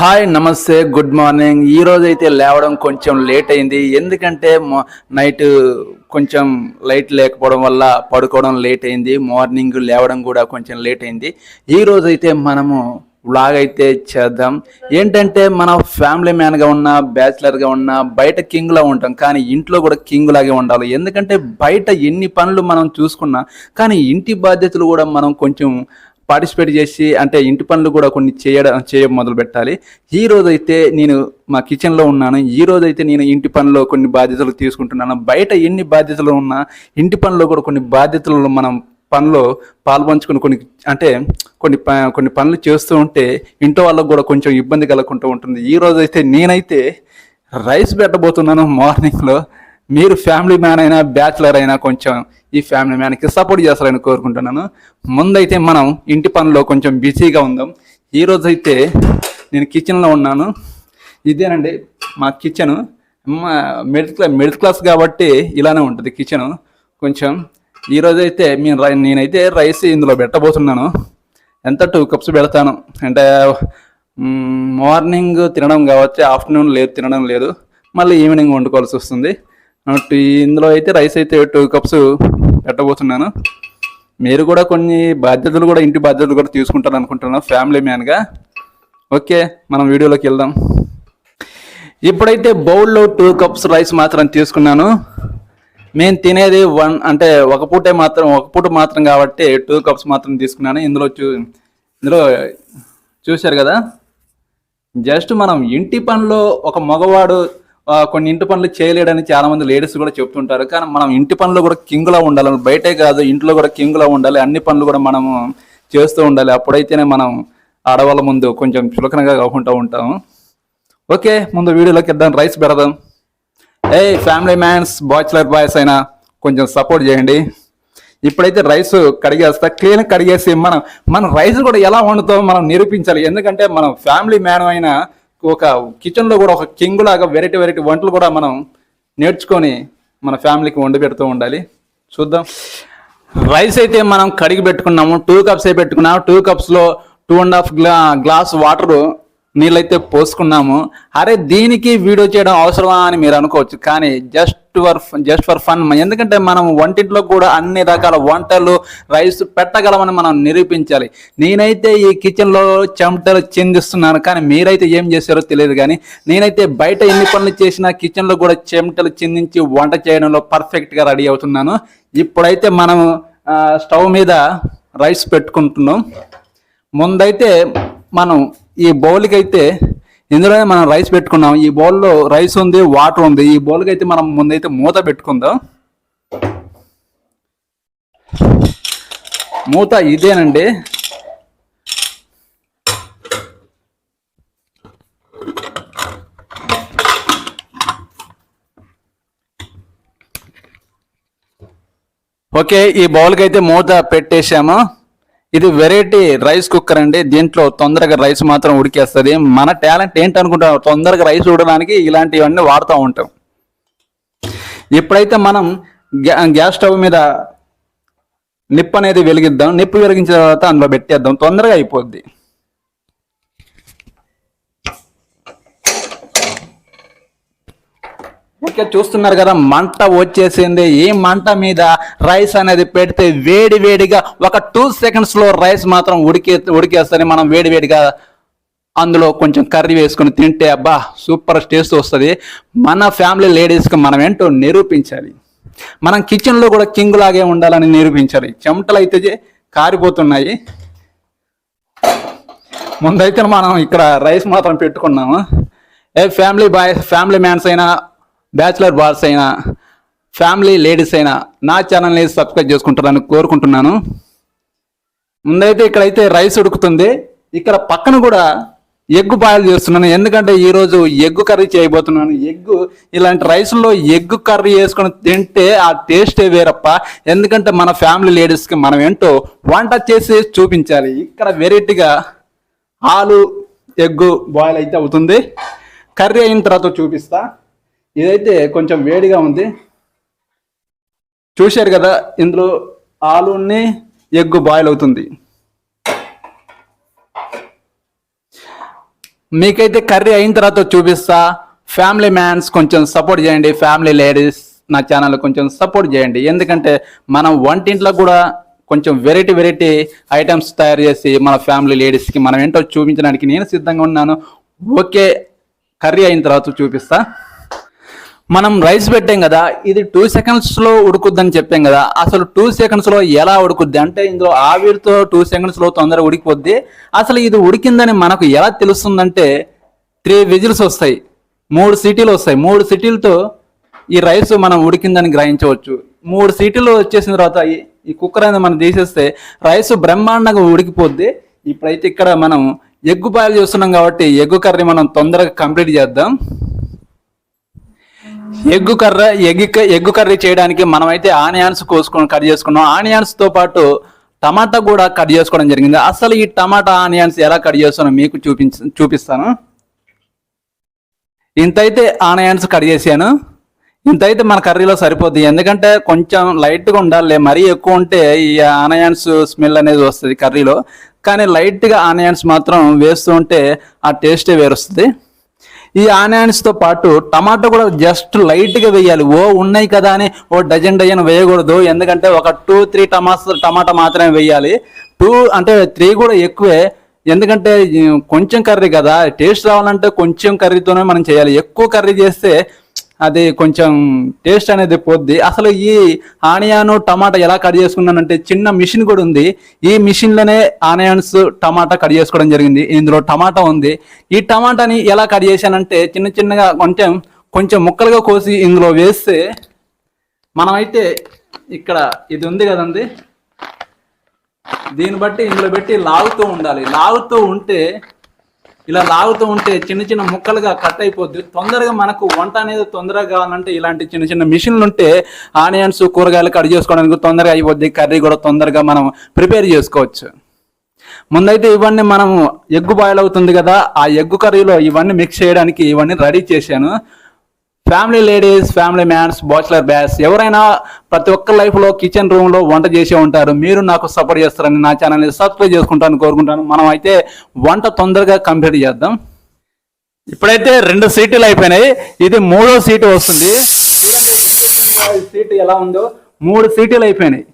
Hi నమస్తే good morning. ఈ రోజు అయితే లేవడం కొంచెం లేట్ అయింది. ఎందుకంటే నైట్ కొంచెం లైట్ లేకపోవడం వల్ల పడుకోవడం లేట్ అయింది. మార్నింగ్ లేవడం కూడా కొంచెం లేట్ అయింది. ఈ రోజు అయితే మనము వ్లాగ్ అయితే చేద్దాం. ఏంటంటే మన ఫ్యామిలీ మ్యాన్గా ఉన్న బ్యాచిలర్గా ఉన్న బయట కింగ్లా ఉంటాం. కానీ ఇంట్లో కూడా కింగ్ లాగే ఉండాలి. ఎందుకంటే బయట ఎన్ని పనులు మనం చూసుకున్నా కానీ ఇంటి బాధ్యతలు కూడా మనం కొంచెం పార్టిసిపేట్ చేసి అంటే ఇంటి పనులు కూడా కొన్ని చేయడం చేయ మొదలు పెట్టాలి. ఈ రోజైతే నేను మా కిచెన్లో ఉన్నాను. ఈ రోజైతే నేను ఇంటి పనిలో కొన్ని బాధ్యతలు తీసుకుంటున్నాను. బయట ఎన్ని బాధ్యతలు ఉన్నా ఇంటి పనిలో కూడా కొన్ని బాధ్యతలు మనం పనిలో పాల్పంచుకుని కొన్ని అంటే కొన్ని ప- కొన్ని పనులు చేస్తూ ఉంటే ఇంట్లో వాళ్ళకు కూడా కొంచెం ఇబ్బంది కలగకుండా ఉంటుంది. ఈ రోజైతే నేనైతే రైస్ పెట్టబోతున్నాను మార్నింగ్లో మీరు ఫ్యామిలీ మ్యాన్ అయినా బ్యాచిలర్ అయినా కొంచెం ఈ ఫ్యామిలీ మ్యాన్కి సపోర్ట్ చేస్తారని కోరుకుంటున్నాను. ముందైతే మనం ఇంటి పనిలో కొంచెం బిజీగా ఉందాం. ఈ అయితే నేను కిచెన్లో ఉన్నాను. ఇదేనండి మా kitchen middle class middle class కాబట్టి ఇలానే ఉంటుంది కిచెన్ కొంచెం ఈ రోజు నేను రై- నేనైతే రైస్ ఇందులో పెట్టబోతున్నాను. ఎంత టూ కప్స్ పెడతాను? అంటే మార్నింగ్ తినడం కాబట్టి ఆఫ్టర్నూన్ లేదు తినడం లేదు. మళ్ళీ ఈవినింగ్ వండుకోవాల్సి వస్తుంది. ఇందులో అయితే రైస్ అయితే టూ కప్స్ పెట్టబోతున్నాను. మీరు కూడా కొన్ని బాధ్యతలు కూడా ఇంటి బాధ్యతలు కూడా తీసుకుంటారు అనుకుంటున్నాను ఫ్యామిలీ మ్యాన్గా ఓకే మనం వీడియోలోకి వెళ్దాం. ఇప్పుడైతే బౌల్లో టూ కప్స్ రైస్ మాత్రం తీసుకున్నాను. మేము తినేది వన్ అంటే ఒక పూటే మాత్రం ఒక పూట మాత్రం కాబట్టి టూ కప్స్ మాత్రం తీసుకున్నాను. ఇందులో చూ ఇందులో చూశారు కదా? జస్ట్ మనం ఇంటి పనిలో ఒక మగవాడు కొన్ని ఇంటి పనులు చేయలేడని చాలా మంది లేడీస్ కూడా చెప్తుంటారు. కానీ మనం ఇంటి పనులు కూడా కింగ్లా ఉండాలి. బయటే కాదు ఇంట్లో కూడా కింగ్లా ఉండాలి. అన్ని పనులు కూడా మనము చేస్తూ ఉండాలి. అప్పుడైతేనే మనం ఆడవాళ్ళ ముందు కొంచెం చులకనగా కాకుండా ఉంటాము. ఓకే ముందు వీడియోలోకి వెళ్దాం. రైస్ పెడదాం. ఏ ఫ్యామిలీ మ్యాన్స్ బాచులర్ బాయ్స్ అయినా కొంచెం సపోర్ట్ చేయండి. ఇప్పుడైతే రైస్ కడిగేస్తా. క్లీన్ కడిగేసి మనం మన రైస్ కూడా ఎలా వండుతామో మనం నిరూపించాలి. ఎందుకంటే మనం ఫ్యామిలీ మ్యాన్ అయినా ఒక కిచెన్లో కూడా ఒక కింగ్ లాగా వెరైటీ వెరైటీ వంటలు కూడా మనం నేర్చుకొని మన ఫ్యామిలీకి వండి పెడుతూ ఉండాలి. చూద్దాం. రైస్ అయితే మనం కడిగి పెట్టుకున్నాము. టూ కప్స్ అయితే పెట్టుకున్నాము. టూ కప్స్లో టూ అండ్ హాఫ్ గ్లా గ్లాస్ వాటరు నీళ్ళైతే పోసుకున్నాము. అరే దీనికి వీడియో చేయడం అవసరమా అని మీరు అనుకోవచ్చు. కానీ just for just for fun ఎందుకంటే మనం వంటింట్లో కూడా అన్ని రకాల వంటలు రైస్ పెట్టగలమని మనం నిరూపించాలి. నేనైతే ఈ కిచెన్లో చెమటలు చిందిస్తున్నాను. కానీ మీరైతే ఏం చేశారో తెలియదు కానీ నేనైతే బయట ఎన్ని పనులు చేసినా కిచెన్లో కూడా చెమటలు చిందించి వంట చేయడంలో పర్ఫెక్ట్గా రెడీ అవుతున్నాను. ఇప్పుడైతే మనం స్టవ్ మీద రైస్ పెట్టుకుంటున్నాం. ముందైతే మనం ఈ బౌల్కి అయితే ఇందులోనే మనం రైస్ పెట్టుకున్నాం. ఈ బౌల్లో రైస్ ఉంది వాటర్ ఉంది. ఈ బౌల్కి అయితే మనం ముందైతే మూత పెట్టుకుందాం. మూత ఇదేనండి. ఓకే ఈ బౌల్కి అయితే మూత పెట్టేశాము. ఇది వెరైటీ రైస్ కుక్కర్ అండి. దీంట్లో తొందరగా రైస్ మాత్రం ఉడికేస్తుంది. మన టాలెంట్ ఏంటి అనుకుంటాం తొందరగా రైస్ ఉడడానికి ఇలాంటివన్నీ వాడుతూ ఉంటాం. ఇప్పుడైతే మనం గ్యా గ్యాస్ స్టవ్ మీద నిప్పు అనేది వెలిగిద్దాం. నిప్పు వెలిగించిన తర్వాత అందులో పెట్టేద్దాం. తొందరగా అయిపోద్ది. ఓకే చూస్తున్నారు కదా మంట వచ్చేసింది. ఈ మంట మీద రైస్ అనేది పెడితే వేడి వేడిగా ఒక టూ సెకండ్స్లో రైస్ మాత్రం ఉడికే ఉడికేస్తుంది. మనం వేడి వేడిగా అందులో కొంచెం కర్రీ వేసుకొని తింటే అబ్బా సూపర్ టేస్ట్ వస్తుంది. మన ఫ్యామిలీ లేడీస్కి మనం ఏంటో నిరూపించాలి. మనం కిచెన్లో కూడా కింగ్ లాగే ఉండాలని నిరూపించాలి. చెమటలు అయితే కారిపోతున్నాయి. ముందైతే మనం ఇక్కడ రైస్ మాత్రం పెట్టుకున్నాము. ఏ ఫ్యామిలీ బాయ్ ఫ్యామిలీ మ్యాన్స్ అయినా బ్యాచిలర్ బాల్స్ అయినా ఫ్యామిలీ లేడీస్ అయినా నా ఛానల్ని సబ్స్క్రైబ్ చేసుకుంటారని కోరుకుంటున్నాను. ముందైతే ఇక్కడైతే రైస్ ఉడుకుతుంది. ఇక్కడ పక్కన కూడా ఎగ్గు బాయిల్ చేస్తున్నాను. ఎందుకంటే ఈరోజు ఎగ్ కర్రీ చేయబోతున్నాను. ఎగ్గు ఇలాంటి రైస్లో ఎగ్ కర్రీ వేసుకొని తింటే ఆ టేస్టే వేరప్ప. ఎందుకంటే మన ఫ్యామిలీ లేడీస్కి మనం ఏంటో వంట చేసి చూపించాలి. ఇక్కడ వెరైటీగా ఆలు ఎగ్గు బాయిల్ అయితే అవుతుంది. కర్రీ అయిన తర్వాత చూపిస్తా. ఇదైతే కొంచెం వేడిగా ఉంది. చూశారు కదా ఇందులో ఆలుని ఎగ్గు బాయిల్ అవుతుంది. మీకైతే కర్రీ అయిన తర్వాత చూపిస్తా. ఫ్యామిలీ మ్యాన్స్ కొంచెం సపోర్ట్ చేయండి. ఫ్యామిలీ లేడీస్ నా ఛానల్ కొంచెం సపోర్ట్ చేయండి. ఎందుకంటే మనం వంటింట్లో కూడా కొంచెం వెరైటీ వెరైటీ ఐటమ్స్ తయారు చేసి మన ఫ్యామిలీ లేడీస్కి మనం ఏంటో చూపించడానికి నేను సిద్ధంగా ఉన్నాను. ఓకే కర్రీ అయిన తర్వాత చూపిస్తా. మనం రైస్ పెట్టాం కదా ఇది టూ సెకండ్స్లో ఉడుకుద్దని చెప్పాం కదా అసలు టూ సెకండ్స్లో ఎలా ఉడుకుద్ది? అంటే ఇందులో ఆవిరితో టూ సెకండ్స్లో తొందరగా ఉడికిపోద్ది. అసలు ఇది ఉడికిందని మనకు ఎలా తెలుస్తుందంటే త్రీ విజిల్స్ వస్తాయి మూడు సిటీలు వస్తాయి. మూడు సిటీలతో ఈ రైస్ మనం ఉడికిందని గ్రహించవచ్చు. మూడు సీటీలు వచ్చేసిన తర్వాత ఈ- కుక్కర్ అనేది మనం తీసేస్తే రైస్ బ్రహ్మాండంగా ఉడికిపోద్ది. ఇప్పుడైతే ఇక్కడ మనం ఎగ్గు బాయిల్ చూస్తున్నాం కాబట్టి ఎగ్గు కర్రీ మనం తొందరగా కంప్లీట్ చేద్దాం. ఎగ్గు కర్ర ఎగ్ ఎగ్గు కర్రీ చేయడానికి మనమైతే ఆనియన్స్ కోసుకొని కట్ చేసుకున్నాం. ఆనియన్స్తో పాటు టమాటా కూడా కట్ చేసుకోవడం జరిగింది. అసలు ఈ టమాటా ఆనియన్స్ ఎలా కట్ చేస్తానో మీకు చూపించ చూపిస్తాను. ఇంతైతే ఆనియన్స్ కట్ చేశాను. ఇంతైతే మన కర్రీలో సరిపోద్ది. ఎందుకంటే కొంచెం లైట్గా ఉండాలి. మరీ ఎక్కువ ఉంటే ఈ ఆనియన్స్ స్మెల్ అనేది వస్తుంది కర్రీలో. కానీ లైట్గా ఆనియన్స్ మాత్రం వేస్తూ ఉంటే ఆ టేస్టే వేరొస్తుంది. ఈ ఆనియన్స్తో పాటు టమాటో కూడా జస్ట్ లైట్గా వేయాలి. ఓ ఉన్నాయి కదా అని ఓ డజన్ డజన్ వేయకూడదు. ఎందుకంటే ఒక టూ త్రీ టమాస్ టమాటా మాత్రమే వేయాలి. టూ అంటే త్రీ కూడా ఎక్కువే. ఎందుకంటే కొంచెం కర్రీ కదా. టేస్ట్ రావాలంటే కొంచెం కర్రీతోనే మనం చేయాలి. ఎక్కువ కర్రీ చేస్తే అది కొంచెం టేస్ట్ అనేది పోద్ది. అసలు ఈ ఆనియాను టమాటా ఎలా కట్ చేసుకున్నానంటే చిన్న మిషన్ కూడా ఉంది. ఈ మిషన్లోనే ఆనియన్స్ టమాటా కట్ చేసుకోవడం జరిగింది. ఇందులో టమాటా ఉంది. ఈ టమాటాని ఎలా కట్ చేశానంటే చిన్న చిన్నగా కొంచెం కొంచెం ముక్కలుగా కోసి ఇందులో వేస్తే మనమైతే ఇక్కడ ఇది ఉంది కదండి. దీన్ని బట్టి ఇందులో పెట్టి లాగుతూ ఉండాలి. లాగుతూ ఉంటే ఇలా లాగుతూ ఉంటే చిన్న చిన్న ముక్కలుగా కట్ అయిపోద్ది. తొందరగా మనకు వంట అనేది తొందరగా కావాలంటే ఇలాంటి చిన్న చిన్న మిషన్లు ఉంటే ఆనియన్స్ కూరగాయలు కట్ చేసుకోవడానికి తొందరగా అయిపోద్ది. కర్రీ కూడా తొందరగా మనం ప్రిపేర్ చేసుకోవచ్చు. ముందైతే ఇవన్నీ మనం ఎగ్గు బాయిల్ అవుతుంది కదా ఆ ఎగ్గు కర్రీలో ఇవన్నీ మిక్స్ చేయడానికి ఇవన్నీ రెడీ చేశాను. Family ladies family mans bachelor boys ఎవరైనా ప్రతి ఒక్క లైఫ్లో కిచెన్ రూమ్లో వంట చేసే ఉంటారు. మీరు నాకు సపోర్ట్ చేస్తారని నా ఛానల్ని సబ్స్క్రైబ్ చేసుకుంటాను కోరుకుంటాను. మనం అయితే వంట తొందరగా కంప్లీట్ చేద్దాం. ఇప్పుడైతే రెండు సీట్లు అయిపోయినాయి. ఇది మూడో సీటు వస్తుంది. సీటు ఎలా ఉందో మూడు సీట్లు అయిపోయినాయి.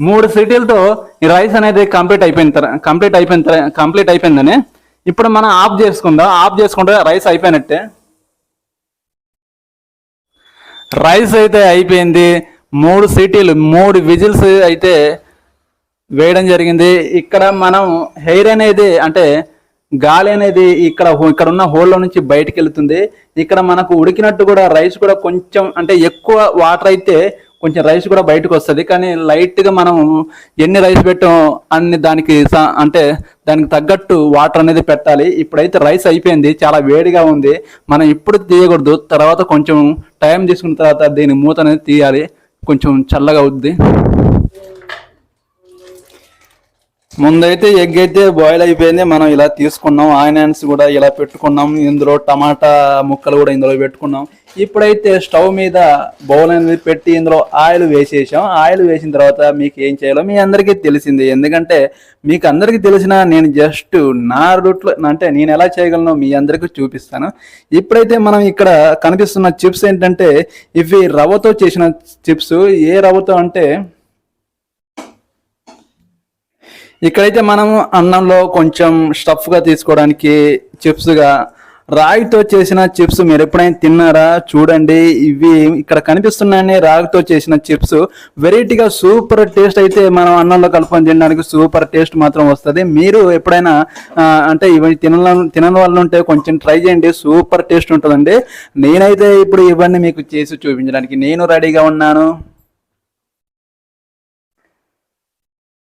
మూడు సీటీలతో ఈ రైస్ అనేది కంప్లీట్ అయిపోయిన తర్వాత కంప్లీట్ అయిపోయిన కంప్లీట్ అయిపోయిందని. ఇప్పుడు మనం ఆఫ్ చేసుకుందాం. ఆఫ్ చేసుకుంటే రైస్ అయిపోయినట్టే. రైస్ అయితే అయిపోయింది. మూడు సిటీలు మూడు విజిల్స్ అయితే వేయడం జరిగింది. ఇక్కడ మనం హెయిర్ అనేది అంటే గాలి అనేది ఇక్కడ ఇక్కడ ఉన్న హోల్లో నుంచి బయటికి వెళ్తుంది. ఇక్కడ మనకు ఉడికినట్టు కూడా రైస్ కూడా కొంచెం అంటే ఎక్కువ వాటర్ అయితే కొంచెం రైస్ కూడా బయటకు వస్తుంది. కానీ లైట్గా మనం ఎన్ని రైస్ పెట్టాం అన్ని దానికి స- అంటే దానికి తగ్గట్టు వాటర్ అనేది పెట్టాలి. ఇప్పుడైతే రైస్ అయిపోయింది. చాలా వేడిగా ఉంది. మనం ఇప్పుడు తీయకూడదు. తర్వాత కొంచెం టైం తీసుకున్న తర్వాత దీని మూత అనేది తీయాలి. కొంచెం చల్లగా అవుద్ది. ముందైతే ఎగ్ అయితే బాయిల్ అయిపోయింది మనం ఇలా తీసుకున్నాం ఆనియన్స్ కూడా ఇలా పెట్టుకున్నాం ఇందులో టమాటా ముక్కలు కూడా ఇందులో పెట్టుకున్నాం. ఇప్పుడైతే స్టవ్ మీద బౌల్ అనేది పెట్టి ఇందులో ఆయిల్ వేసేసాం. ఆయిల్ వేసిన తర్వాత మీకు ఏం చేయాలో మీ అందరికీ తెలిసింది. ఎందుకంటే మీకు అందరికీ తెలిసిన నేను జస్ట్ నా రూట్లో అంటే నేను ఎలా చేయగలను మీ అందరికీ చూపిస్తాను. ఇప్పుడైతే మనం ఇక్కడ కనిపిస్తున్న చిప్స్ ఏంటంటే ఇవి రవ్వతో చేసిన చిప్స్ ఏ రవ్వతో అంటే ఇక్కడైతే మనం అన్నంలో కొంచెం స్టఫ్గా తీసుకోవడానికి చిప్స్గా రాగితో చేసిన చిప్స్ మీరు ఎప్పుడైనా తిన్నారా? చూడండి ఇవి ఇక్కడ కనిపిస్తున్నాయని రాగితో చేసిన చిప్స్. వెరైటీగా సూపర్ టేస్ట్ అయితే మనం అన్నంలో కలుపుకొని తినడానికి సూపర్ టేస్ట్ మాత్రం వస్తుంది. మీరు ఎప్పుడైనా అంటే ఇవి తిన తినని వాళ్ళు ఉంటే కొంచెం ట్రై చేయండి. సూపర్ టేస్ట్ ఉంటుందండి. నేనైతే ఇప్పుడు ఇవన్నీ మీకు చేసి చూపించడానికి నేను రెడీగా ఉన్నాను.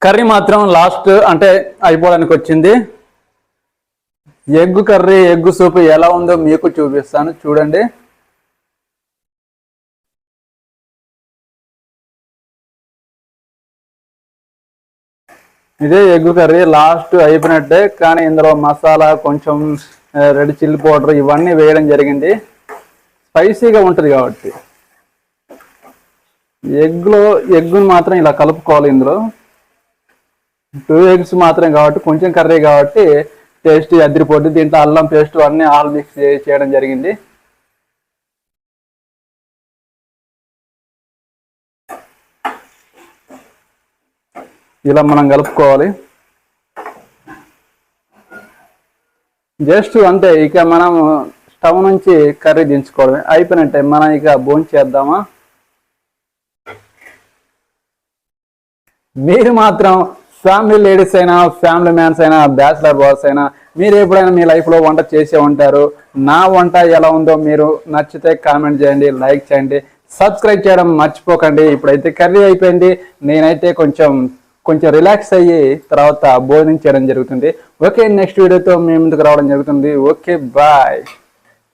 కర్రీ మాత్రం లాస్ట్ అంటే అయిపోవడానికి వచ్చింది. ఎగ్ కర్రీ ఎగ్గు సూప్ ఎలా ఉందో మీకు చూపిస్తాను. చూడండి. ఇదే ఎగ్ కర్రీ లాస్ట్ అయిపోయినట్టే కానీ ఇందులో మసాలా కొంచెం రెడ్ చిల్లీ పౌడర్ ఇవన్నీ వేయడం జరిగింది. స్పైసీగా ఉంటుంది కాబట్టి. ఎగ్లో ఎగ్గును మాత్రం ఇలా కలుపుకోవాలి ఇందులో. టూ ఎగ్స్ మాత్రం కాబట్టి కొంచెం కర్రీ కాబట్టి టేస్ట్ అద్దరిపోద్ది దీంట్లో అల్లం పేస్ట్ అన్ని ఆల్ మిక్స్ చేయడం జరిగింది. ఇలా మనం కలుపుకోవాలి. జస్ట్ అంతే ఇక మనం స్టవ్ నుంచి కర్రీ దించుకోవడమే. అయిపోయినట్టే మనం ఇక భోజనం చేద్దామా మీరు మాత్రం ఫ్యామిలీ లేడీస్ అయినా ఫ్యామిలీ మ్యాన్స్ అయినా బ్యాచిలర్ బాయ్స్ అయినా మీరు ఎప్పుడైనా మీ లైఫ్లో వంట చేసే ఉంటారు నా వంట ఎలా ఉందో మీరు నచ్చితే కామెంట్ చేయండి లైక్ చేయండి సబ్స్క్రైబ్ చేయడం మర్చిపోకండి. ఇప్పుడైతే కర్రీ అయిపోయింది. నేనైతే కొంచెం కొంచెం రిలాక్స్ అయ్యి తర్వాత భోజనం చేయడం జరుగుతుంది. ఓకే నెక్స్ట్ వీడియోతో మీ ముందుకు రావడం జరుగుతుంది. Okay bye